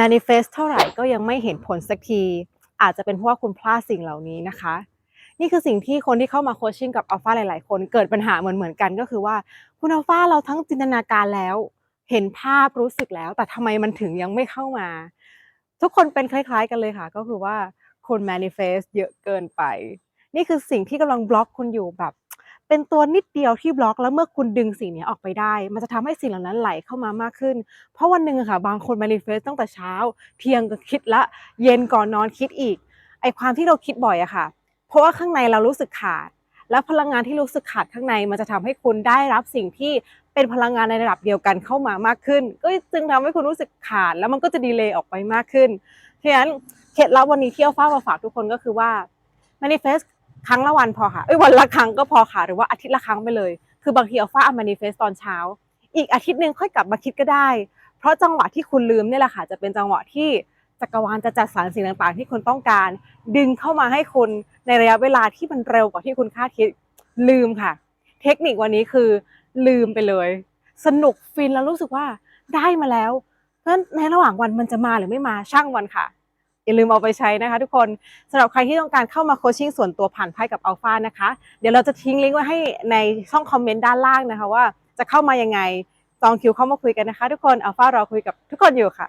manifest เท่าไหร่ก็ยังไม่เห็นผลสักที อาจจะเป็นเพราะว่าคุณพลาดสิ่งเหล่านี้นะคะ นี่คือสิ่งที่คนที่เข้ามาโคชชิ่งกับอัลฟาหลาย ๆ คนเกิดปัญหาเหมือนๆกันก็คือว่าคุณอัลฟาเราทั้งจินตนาการแล้ว เห็นภาพรู้สึกแล้ว แต่ทำไมมันถึงยังไม่เข้ามา ทุกคนเป็นคล้าย ๆ กันเลยค่ะ ก็คือว่าคุณ manifest เยอะเกินไป นี่คือสิ่งที่กำลังบล็อกคุณอยู่แบบ เป็นตัวนิดเดียวที่บล็อก แล้วเมื่อคุณดึงสิ่งนี้ออกไปได้ มันจะทำให้สิ่งเหล่านั้นไหลเข้ามามากขึ้น เพราะวันหนึ่งค่ะ บางคน manifest ตั้งแต่เช้า เที่ยงก็คิดละ เย็นก่อนนอนคิดอีก ไอความที่เราคิดบ่อยอะค่ะ เพราะว่าข้างในเรารู้สึกขาด แล้วพลังงานที่รู้สึกขาดข้างใน มันจะทำให้คุณได้รับสิ่งที่เป็นพลังงานในระดับเดียวกันเข้ามามากขึ้น ก็จึงทำให้คุณรู้สึกขาด แล้วมันก็จะดีเลย์ออกไปมากขึ้น เพราะฉะนั้นเคล็ดลับวันนี้ที่เอาฟ้ามาฝากทุกคนก็คือว่า manifest ครั้งละวันพอค่ะเอ้ยวันละครั้งก็พอค่ะ หรือว่าอาทิตย์ละครั้งไปเลย คือบางทีเอัลฟาอา manifest ตอนเช้า อีกอาทิตย์หนึ่งค่อยกลับมาคิดก็ได้ เพราะจังหวะที่คุณลืมเนี่ยแหละค่ะ จะเป็นจังหวะที่จักรวาลจะจัดสรรสิ่งต่างๆ ที่คุณต้องการ ดึงเข้ามาให้คุณในระยะเวลาที่มันเร็วกว่าที่คุณคาดคิดลืมค่ะ เทคนิควันนี้คือลืมไปเลย สนุกฟินแล้วรู้สึกว่าได้มาแล้วเพราะฉะนั้นในระหว่างวันมันจะมาหรือไม่มาช่างวันค่ะ อย่าลืมเอาไปใช้นะคะทุกคนสำหรับใครที่ต้องการเข้ามาโคชชิ่งส่วนตัวผ่านไพ่กับอัลฟานะคะ เดี๋ยวเราจะทิ้งลิงก์ไว้ให้ในช่องคอมเมนต์ด้านล่างนะคะว่าจะเข้ามายังไงจองคิวเข้ามาคุยกันนะคะ ทุกคนอัลฟารอคุยกับทุกคนอยู่ค่ะ